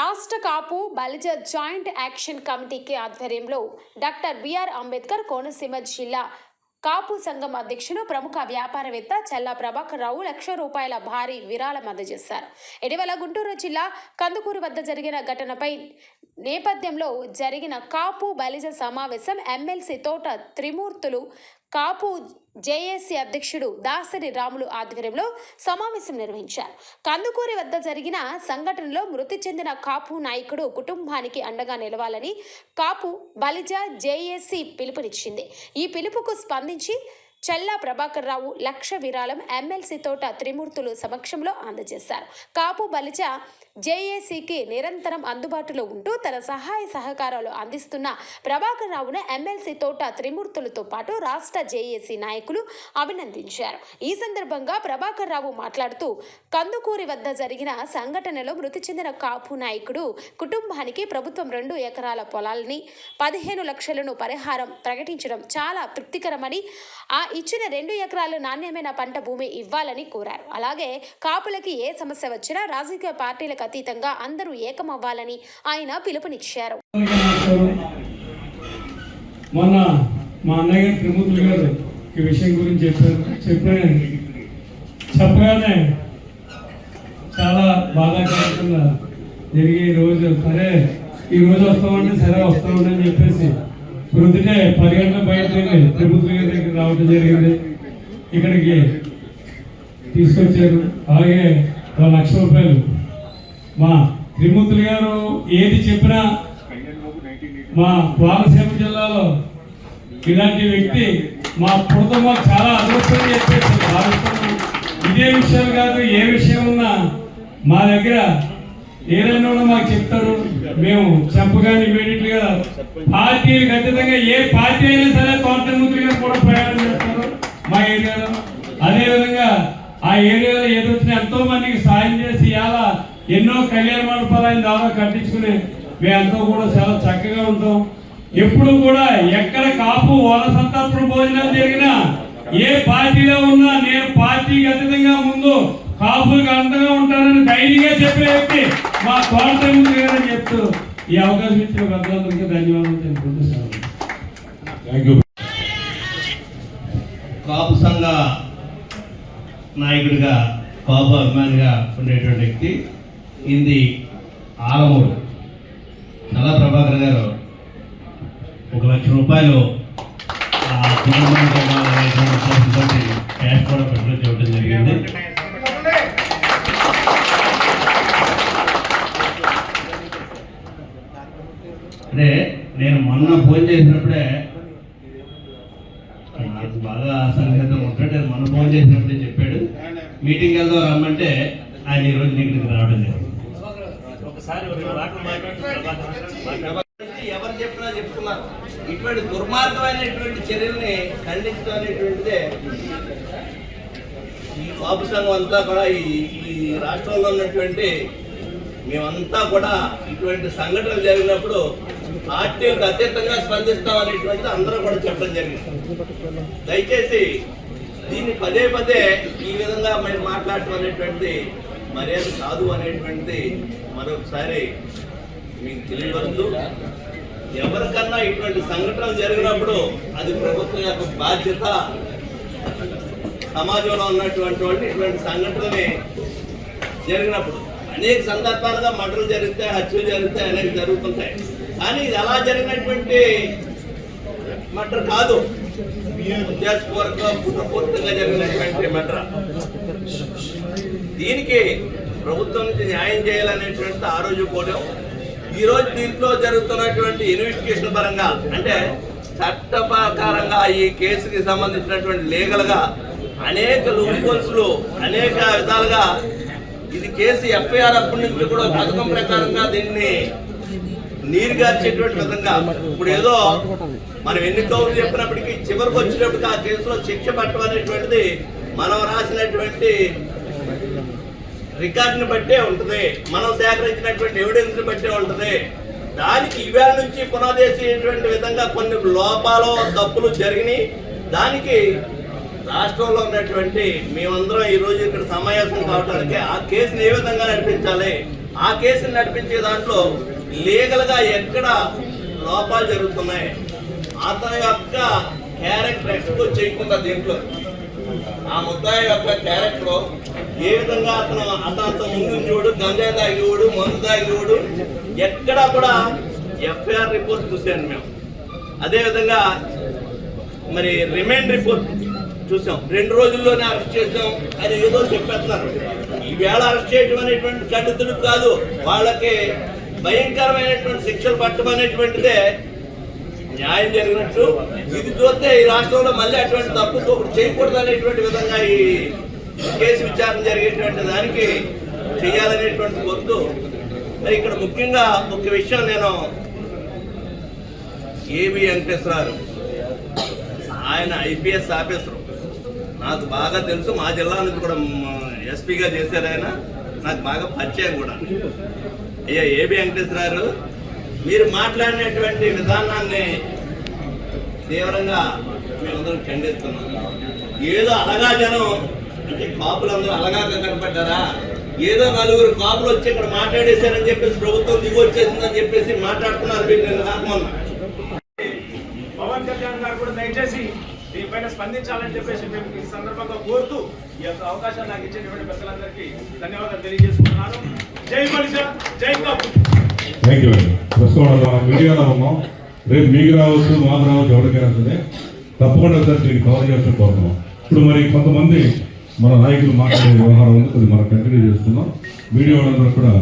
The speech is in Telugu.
రాష్ట్ర కాపు బలిజ జాయింట్ యాక్షన్ కమిటీకి ఆధ్వర్యంలో డాక్టర్ బిఆర్ అంబేద్కర్ కోనసీమ జిల్లా కాపు సంఘం అధ్యక్షులు ప్రముఖ వ్యాపారవేత్త చల్లా ప్రభాకర్ రావు లక్ష రూపాయల భారీ విరాళం అందజేశారు. ఇటీవల గుంటూరు జిల్లా కందుకూరు వద్ద జరిగిన ఘటనపై నేపథ్యంలో జరిగిన కాపు బలిజ సమావేశం ఎమ్మెల్సీ తోట త్రిమూర్తులు కాపు జేఏసీ అధ్యక్షుడు దాసరి రాములు ఆధ్వర్యంలో సమావేశం నిర్వహించారు. కందుకూరి వద్ద జరిగిన సంఘటనలో మృతి చెందిన కాపు నాయకుడు కుటుంబానికి అండగా నిలవాలని కాపు బలిజ జేఏసీ పిలుపునిచ్చింది. ఈ పిలుపుకు స్పందించి చల్లా ప్రభాకర్ రావు లక్ష విరాళం ఎమ్మెల్సీ తోట త్రిమూర్తులు సమక్షంలో అందజేశారు. కాపు బలిచ జేఏసీకి నిరంతరం అందుబాటులో ఉంటూ తన సహాయ సహకారాలు అందిస్తున్న ప్రభాకర్ రావును ఎమ్మెల్సీ తోట త్రిమూర్తులతో పాటు రాష్ట్ర జేఏసీ నాయకులు అభినందించారు. ఈ సందర్భంగా ప్రభాకర్ రావు మాట్లాడుతూ కందుకూరి వద్ద జరిగిన సంఘటనలో మృతి చెందిన కాపు నాయకుడు కుటుంబానికి ప్రభుత్వం రెండు ఎకరాల పొలాలని పదిహేను లక్షలను పరిహారం ప్రకటించడం చాలా తృప్తికరమని ఆ ఇచ్చిన రెండు ఎకరాలు నాణ్యమైన పంట భూమి ఇవ్వాలని కోరారు. అలాగే కాపులకి ఏ సమస్య వచ్చినా రాజకీయ పార్టీలకు అతీతంగా అందరూ ఏకమవ్వాలని ఆయన పిలుపునిచ్చారు. మొన్న మా అన్నయ్య త్రిమూర్తులు గారు ఈ విషయం గురించి చెప్పారు. చెప్పాను చెప్పగానే చాలా బాధాకరంగా జరిగే ఈ రోజు. సరే ఈ రోజు వస్తామంటే సరే వస్తామంటే అని చెప్పేసి ప్రొద్దుటే పది గంటల బయట వెళ్ళి గారి దగ్గర రావడం జరిగింది. ఇక్కడికి తీసుకొచ్చారు. అలాగే ఒక లక్ష రూపాయలు. మా త్రిమూర్తులు గారు ఏది చెప్పినా మా కోనసీమ జిల్లాలో ఇలాంటి వ్యక్తి మా కుటుంబం చాలా అదృష్టం చెప్పేసి భావిస్తున్నాం. ఇదే విషయాలు కాదు ఏ విషయం ఉన్నా మా దగ్గర ఏదైనా ఉన్నా మాకు చెప్తారు. మేము చెప్పగానే ఇమీడియట్గా పార్టీలు ఖచ్చితంగా ఏ పార్టీ అయినా సరే తోటముద్రి గారు కూడా ప్రయాణం చేస్తారు మా ఏరియాలో. అదే విధంగా ఆ ఏరియాలో ఏదొచ్చినా ఎంతో మందికి సాయం చేసి ఇలా ఎన్నో కళ్యాణ మండపాలు ఆయన దాదాపు కట్టించుకుని మేమంతా కూడా చాలా చక్కగా ఉంటాం. ఎప్పుడు కూడా ఎక్కడ కాపు వాళ్ళ సంతర్పణ భోజనాలు జరిగినా ఏ పార్టీలో ఉన్నా నేను పార్టీకి అతీతంగా ముందు కాపులకు అండగా ఉంటానని ధైర్యంగా చెప్పే వ్యక్తి మా తోట ముందు గారని చెప్తూ ఈ అవకాశం ఇచ్చిన పెద్దలందరికీ ధన్యవాదాలు తెలుపుకుంటూ సెలవు. థ్యాంక్ యూ కాపు సంఘ నాయకుడిగా కాపు అభిమానిగా ఉండేటువంటి వ్యక్తి ఇది ఆలమూరు. నల్ల ప్రభాకర్ గారు ఒక లక్ష రూపాయలు క్యాష్ కూడా పెట్టడం చేయడం జరిగింది. అంటే నేను మొన్న ఫోన్ చేసినప్పుడే నాకు బాగా సంగీతం ఉంటాడు నేను మొన్న ఫోన్ చేసినప్పుడే చెప్పాడు. మీటింగ్ వెళ్దాం రమ్మంటే ఆయన ఈ రోజు ఇక్కడికి రావడం లేదు. ఎవరు చెప్పినా చెప్తున్నారు ఇటువంటి దుర్మార్గమైనటువంటి చర్యల్ని ఖండించడం అనేటువంటిదే ఈ బాబు సంఘం అంతా కూడా ఈ ఈ రాష్ట్రంలో ఉన్నటువంటి మేమంతా కూడా ఇటువంటి సంఘటనలు జరిగినప్పుడు పార్టీ అత్యంతంగా స్పందిస్తామనేటువంటిది అందరూ కూడా చెప్పడం జరిగింది. దయచేసి దీన్ని పదే పదే ఈ విధంగా మీరు మాట్లాడటం అనేటువంటిది మర్యాద కాదు అనేటువంటిది మరొకసారి మీకు తెలియవద్దు ఎవరికన్నా ఇటువంటి సంఘటనలు జరిగినప్పుడు అది ప్రభుత్వం యొక్క బాధ్యత. సమాజంలో ఉన్నటువంటి వాళ్ళు ఇటువంటి సంఘటనని జరిగినప్పుడు అనేక సందర్భాలుగా మటలు జరిగితే హత్యలు జరుగుతాయి అనేక జరుగుతుంటాయి. కానీ ఇది ఎలా జరిగినటువంటి మటర్ కాదు. ఉద్దేశపూర్వక కుట్రపూర్తిగా జరిగినటువంటి మటర్ దీనికి ప్రభుత్వం నుంచి న్యాయం చేయాలనేటువంటి ఆ రోజు కోరాం ఈరోజు దీంట్లో జరుగుతున్నటువంటి ఇన్వెస్టిగేషన్ పరంగా అంటే చట్టపకారంగా ఈ కేసుకి సంబంధించినటువంటి లీగల్గా అనేక లూపోల్స్లు అనేక విధాలుగా ఇది కేసు ఎఫ్ఐఆర్ అప్పటి నుంచి కూడా పథకం ప్రకారంగా దీన్ని నీరు గార్చేటువంటి విధంగా ఇప్పుడు ఏదో మనం ఎన్ని కౌలు చెప్పినప్పటికీ చివరికి వచ్చినప్పుడు ఆ కేసులో శిక్ష పట్టడం అనేటువంటిది మనం రాసినటువంటి రికార్డుని బట్టే ఉంటుంది. మనం సేకరించినటువంటి ఎవిడెన్స్ని బట్టే ఉంటుంది. దానికి ఇవాళ నుంచి పునరుద్ధరించేటువంటి విధంగా కొన్ని లోపాలు తప్పులు జరిగినాయి. దానికి రాష్ట్రంలో ఉన్నటువంటి మేమందరం ఈరోజు ఇక్కడ సమావేశం కావడానికి ఆ కేసుని ఏ విధంగా నడిపించాలి? ఆ కేసుని నడిపించే దాంట్లో లీగల్గా ఎక్కడ లోపాలు జరుగుతున్నాయి? అతని యొక్క క్యారెక్టర్ ఎక్స్పోజ్ చేయకుండా దీంట్లో. ఆ ముద్దాయి యొక్క క్యారెక్టర్ ఏ విధంగా అతను అతనితో ముందు చూడు గంజాయి తాగేవాడు మందు తాగేవాడు ఎక్కడా కూడా ఎఫ్ఐఆర్ రిపోర్ట్ చూశాను మేము. అదేవిధంగా మరి రిమైండ్ రిపోర్ట్ చూసాం. రెండు రోజుల్లోనే అరెస్ట్ చేసాం. అని ఏదో చెప్పేస్తున్నారు. ఈవేళ అరెస్ట్ చేయడం అనేటువంటి ఖండితుడు కాదు వాళ్ళకి భయంకరమైనటువంటి శిక్షలు పట్టమనేటువంటిదే న్యాయం జరిగినట్టు. ఇది చూస్తే ఈ రాష్ట్రంలో మళ్ళీ అటువంటి తప్పు ఒకటి చేయకూడదు అనేటువంటి విధంగా ఈ కేసు విచారణ జరిగేటువంటి దానికి చేయాలనేటువంటి గొంతు మరి ఇక్కడ ముఖ్యంగా ఒక విషయం నేను ఏబి వెంకటేశ్వరరావు ఆయన ఐపీఎస్ ఆఫీసర్. నాకు బాగా తెలుసు మా జిల్లా నుంచి కూడా ఎస్పీగా చేశారు ఆయన. నాకు బాగా పరిచయం కూడా. అయ్యా ఏబి వెంకటేశ్వరరావు మీరు మాట్లాడినటువంటి విధానాన్ని తీవ్రంగా మేమందరం ఖండిస్తున్నాం. ఏదో అలగా జనం అంటే కాపులందరూ అలగా కనపడ్డారా? ఏదో నలుగురు కాపులు వచ్చి ఇక్కడ మాట్లాడేశారని చెప్పేసి ప్రభుత్వం దిగు వచ్చేసిందని చెప్పేసి మాట్లాడుతున్నారు మీరు నేను కాకుండా పవన్ కళ్యాణ్ గారు కూడా దయచేసి దీనిపైన స్పందించాలని చెప్పేసి మేము ఈ సందర్భంగా కోరుతూ ఈ యొక్క అవకాశాన్ని నాకు ఇచ్చేటువంటి పెద్దలందరికీ ధన్యవాదాలు తెలియజేసుకుంటున్నాను. థ్యాంక్ యూ అండి ప్రస్తుతం మనం మీడియాలో ఉన్నాం. రేపు మీకు రావచ్చు మాకు రావచ్చు ఎవరికైనా సరే. తప్పకుండా సార్ దీన్ని కవర్ చేస్తూ కోరుతున్నాం ఇప్పుడు మరి కొంతమంది మన నాయకులు మాట్లాడే వ్యవహారం ఉంది. కొద్దిగా మనం కంటిన్యూ చేస్తున్నాం. మీడియా వాళ్ళందరూ కూడా